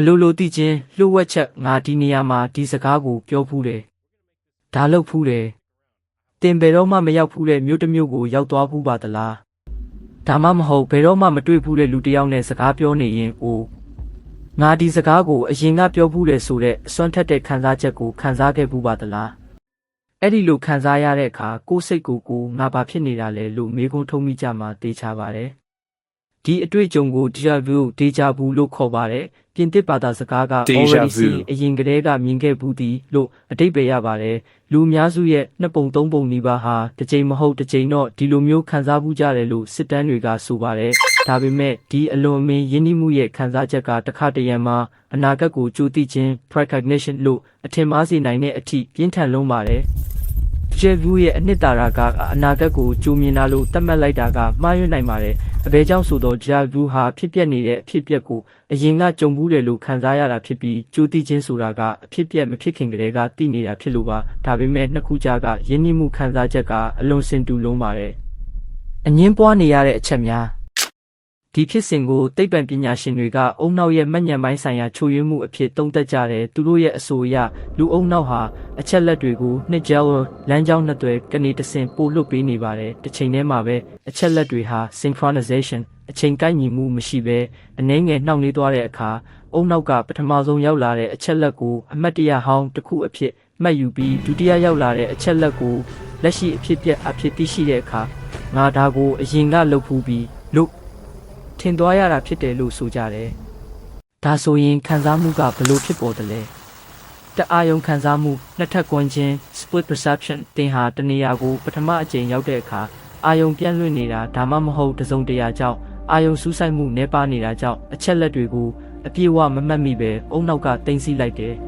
အလိုလိုသိချင်းလှုပ်ဝက်ချက်ငါဒီနေရာမှာဒီစကားကိုပြောဖူးတယ်ဒါလုပ်ဖူးတယ်တင်ဘယ်တော့မှမရောက်ဖူးတဲ့မြို့တစ်မြို့ကိုရောက်သွားဖူးပါသလားဒါမှမဟုတ်ဘယ်တော့မှမတွေ့ဖူးတဲ့လူတစ်ယောက်နဲ့စကားပြောနေရင်အိုးငါဒီစကားကိုအရင်ကပြောဖူးတယ်ဆိုတဲ့အစွမ်းထက်တဲ့ခံစားချက်ကိုခံစားခဲ့ဖူးပါသလားအဲ့ဒီလိုခံစားရတဲ့အခါကိုယ်စိတ်ကိုကိုယ်ငါဘာဖြစ်နေတာလဲလို့မေးခွန်းထုတ်မိကြမှာသိချပါတယ် ဒီအတွေ့အကြုံကို déjà vu déjà vu လို့ခေါ်ပါတယ်ပြင်သစ်ဘာသာစကားက Déjà already vu see အရင်ကတည်းကမြင်ခဲ့ဘူးသည်လို့အတိတ်ပဲရပါတယ်လူအများစုရဲ့နှစ်ပုံသုံးပုံနီးပါးဟာတစ်ချိန်မဟုတ်တစ်ချိန်တော့ဒီလိုမျိုးခံစားမှုကြတယ်လို့စစ်တမ်းတွေကဆိုပါတယ်ဒါပေမဲ့ဒီအလွန်အမင်းယဉ်ကျေးမှုရဲ့ခံစားချက်ကတစ်ခါတရံမှာအနာဂတ်ကိုကြိုသိခြင်း precognition လို့အထင်မှားစေနိုင်တဲ့အထိပြင်းထန်လုံးပါတယ် ဂျေဗူးရဲ့အနှစ်သာရကအနာဂတ်ကိုကြိုမြင်တာလို့သတ်မှတ်လိုက်တာကမှားယွင်းနိုင်ပါတယ်။အဘဲကြောင့်ဆိုတော့ဂျေဗူးဟာဖြစ်ပျက်နေတဲ့အဖြစ်ပျက်ကိုအရင်ကကြုံဘူးတယ်လို့ခံစားရတာဖြစ်ပြီးကြိုသိခြင်းဆိုတာကအဖြစ်ပျက်မဖြစ်ခင်ကတည်းကသိနေတာဖြစ်လို့ပါ။ဒါပေမဲ့နှစ်ခုကြားကယဉ်ကျေးမှုခံစားချက်ကအလွန်စင်တူလုံးပါတယ်။အငင်းပွားနေရတဲ့အချက်များ ဒီဖြစ်စဉ်ကိုသိပ္ပံပညာရှင်တွေကအုံနောက်ရဲ့မှတ်ဉာဏ်ပိုင်းဆိုင်ရာချို့ယွင်းမှုအဖြစ်သုံးသပ်ကြတယ်သူတို့ရဲ့အဆိုအရလူအုံနောက်ဟာအချက်လက်တွေကိုနှစ်ကြောင်းလမ်းကြောင်းနှစ်သွဲကနေတဆင့်ပို့လွတ်ပေးနေပါတယ်တစ်ချိန်တည်းမှာပဲအချက်လက်တွေဟာ synchronization အချိန်ကိုက်ညီမှုမရှိဘဲအနှဲငယ်နှောင့်နှေးသွားတဲ့အခါအုံနောက်ကပထမဆုံးရောက်လာတဲ့အချက်လက်ကိုအမှတ်တရဟောင်းတစ်ခုအဖြစ်မှတ်ယူပြီးဒုတိယရောက်လာတဲ့အချက်လက်ကိုလက်ရှိအဖြစ်ပြက်အဖြစ်သိရှိတဲ့အခါငါဒါကိုအရင်ကလုပ်ဖူးပြီးလို့ ထင်သွားရတာဖြစ်တယ်လို့ဆိုကြတယ်။ဒါဆိုရင်ခံစားမှုကဘလို့ဖြစ်ပေါ်တယ်လဲ။တအာယုံခံစားမှုနှစ်ထပ်ကွန်းချင်း split perception တင်ဟာတနေရာကိုပထမအကြိမ်ရောက်တဲ့အခါအာယုံပြန့်လွင့်နေတာဒါမှမဟုတ်တစုံတရာကြောင့်အာယုံစူးစိုက်မှုနှဲပါနေတာကြောင့်အချက်လက်တွေကိုအပြည့်အဝမမှတ်မိပဲအုံနောက်ကတင်စီလိုက်တယ်။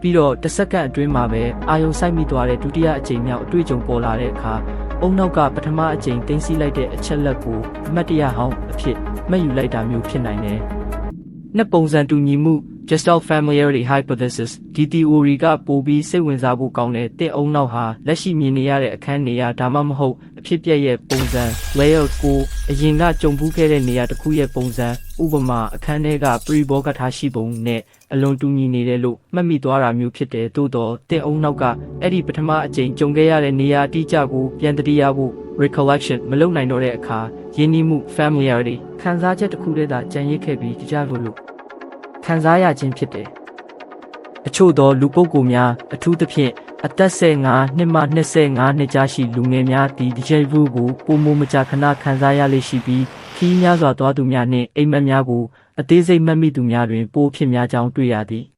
ပြီးတော့တစ်စက္ကန့်အတွင်းမှာပဲအာယုံစိုက်မိသွားတဲ့ဒုတိယအကြိမ်မြောက်အတွေ့အကြုံပေါ်လာတဲ့အခါအုံနောက်ကပထမအကြိမ်တင်စီလိုက်တဲ့အချက်လက်ကိုအမှတ်တရဟောင်းအဖြစ်မှတ်ယူလိုက်တာမျိုးဖြစ်နိုင်တယ်။နှစ်ပုံစံတူညီမှု Gestalt familiarity hypothesis ဒီ theory ကပိုပြီးစိတ်ဝင်စားဖို့ကောင်းတဲ့တဲ့အုံနောက်ဟာလက်ရှိမြင်နေရတဲ့အခန်းနေရာဒါမှမဟုတ်အ ဖြစ်ပြက်ရဲ့ပုံစံ layout ကိုအရင်ကကြုံဘူးခဲ့တဲ့နေရာတစ်ခုရဲ့ပုံစံဥပမာအခန်းထဲကပရိဘောဂထားရှိပုံနဲ့အလွန်တူညီနေတယ်လို့မှတ်မိသွားတာမျိုးဖြစ်တယ်သို့တော့တဲ့အုံနောက်ကအဲ့ဒီပထမအကြိမ်ကြုံခဲ့ရတဲ့နေရာအတိအကျကိုပြန်တတိယဖို့ recollection မလုပ်နိုင်တော့တဲ့အခါယဉ်နီးမှု familiarity ခံစားချက်တစ်ခုတည်းသာကြံရစ်ခဲ့ပြီးကြကြလို့လို့ခံစားရခြင်းဖြစ်တယ်။အချို့သောလူပုဂ္ဂိုလ်များအထူးသဖြင့် အသက်15နှစ်မှ25နှစ်ကြားရှိလူငယ်များသည်ဒီဂျေဗူကိုပုံမမကြာခဏခံစားရလေရှိပြီးခီးများစွာသွားသူများနှင့်အိမ်မက်များကိုအသေးစိတ်မှတ်မိသူများတွင်ပိုဖြစ်များကြောင်းတွေ့ရသည်။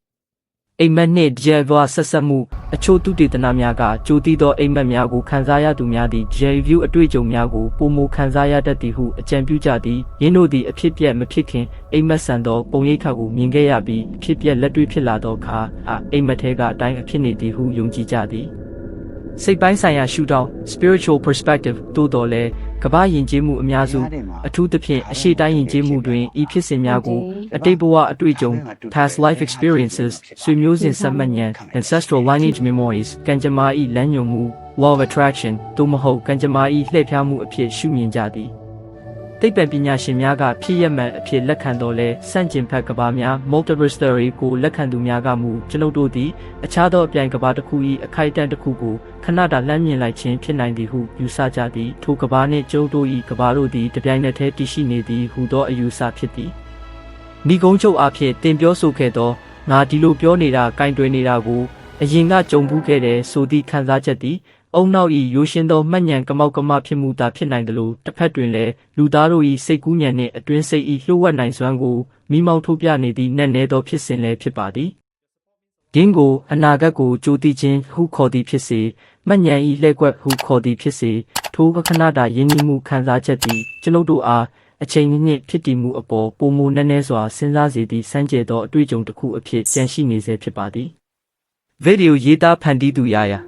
အိမ်မက်နှင့်ဂျယ်ဗာဆက်ဆက်မှုအချို့သူတေသနာများကကြိုးတီးသောအိမ်မက်များကိုခန်းစားရသူများသည်ဂျယ်ဗျူအတွေ့အကြုံများကိုပုံမခန်းစားရတတ်သည်ဟုအကြံပြုကြသည်ယင်းတို့သည်အဖြစ်ပြက်မဖြစ်ခင်အိမ်မက်ဆန်သောပုံရိပ်ခတ်ကိုမြင်ခဲ့ရပြီးအဖြစ်ပြက်လက်တွေ့ဖြစ်လာသောအခါအာအိမ်မက်ထဲကအတိုင်းအဖြစ်နေသည်ဟုယုံကြည်ကြသည် စိတ်ပိုင်းဆိုင်ရာရှုထောင့် spiritual perspective သို့တော်လဲကမ္ဘာယဉ်ကျေးမှုအများစုအထူးသဖြင့်အရှိတိုင်းယဉ်ကျေးမှုတွင်ဤဖြစ်စဉ်များကိုအတိတ်ဘဝအတွေ့အကြုံ past life experiences ဆွေမျိုးစဉ်ဆက်မှတ်ဉာဏ် ancestral lineage memories ကံကြမ္မာဤလမ်းညွှန်မှု law of attraction သို့မဟုတ်ကံကြမ္မာဤလှည့်ဖျားမှုအဖြစ်ရှုမြင်ကြသည် သိပ္ပံပညာရှင်များကဖြစ်ရမှန်အဖြစ်လက်ခံတော်လဲစန့်ကျင်ဘက်ကဘာများ multiverse theory ကိုလက်ခံသူများကမူကျွန်ုပ်တို့သည်အခြားသောအပြိုင်ကဘာတစ်ခု၏အခိုက်အတန့်တစ်ခုကိုခဏတာလှမ်းမြင်လိုက်ခြင်းဖြစ်နိုင်သည်ဟုယူဆကြသည်ထိုကဘာနှင့်ကျုပ်တို့၏ကဘာတို့သည်တပြိုင်နက်တည်းတည်ရှိနေသည်ဟုသောအယူဆဖြစ်သည်မိကုံးချုပ်အဖြစ်တင်ပြောဆိုခဲ့သောငါဒီလိုပြောနေတာကင်တွယ်နေတာကိုအရင်ကကြုံဘူးခဲ့တဲ့ဆိုသည့်ခံစားချက်သည် အုံနောက်ဤရိုးရှင်းသောမှတ်ဉဏ်ကမောက်ကမဖြစ်မှုသာဖြစ်နိုင်တယ်လို့တစ်ဖက်တွင်လည်းလူသားတို့ဤစိတ်ကူးဉဏ်နှင့်အတွင်းစိတ်ဤလှုပ်ဝက်နိုင်စွမ်းကိုမိမောက်ထုတ်ပြနေသည့်နက်နဲသောဖြစ်စဉ်လည်းဖြစ်ပါသည်ဂင်းကိုအနာဂတ်ကိုကြိုသိခြင်းဟုခေါ်သည်ဖြစ်စေမှတ်ဉဏ်ဤလှည့်ကွက်ဟုခေါ်သည်ဖြစ်စေထိုကခဏတာယဉ်ကျေးမှုခံစားချက်သည်ကျွန်ုပ်တို့အားအချိန်နှင့်ဖြစ်တည်မှုအပေါ်ပုံမနည်းနည်းစွာစဉ်းစားစေသည့်စမ်းကြဲသောအတွေ့အကြုံတစ်ခုအဖြစ်ကြန့်ရှိနေစေဖြစ်ပါသည်ဗီဒီယိုရေးသားဖန်တီးသူရရာ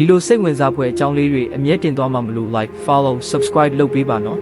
ဒီလိုစိတ်ဝင်စားဖွယ်အကြောင်းလေးတွေအမြဲတင်သွားမှာမလို့ like follow subscribe လုပ်ပေးပါနော်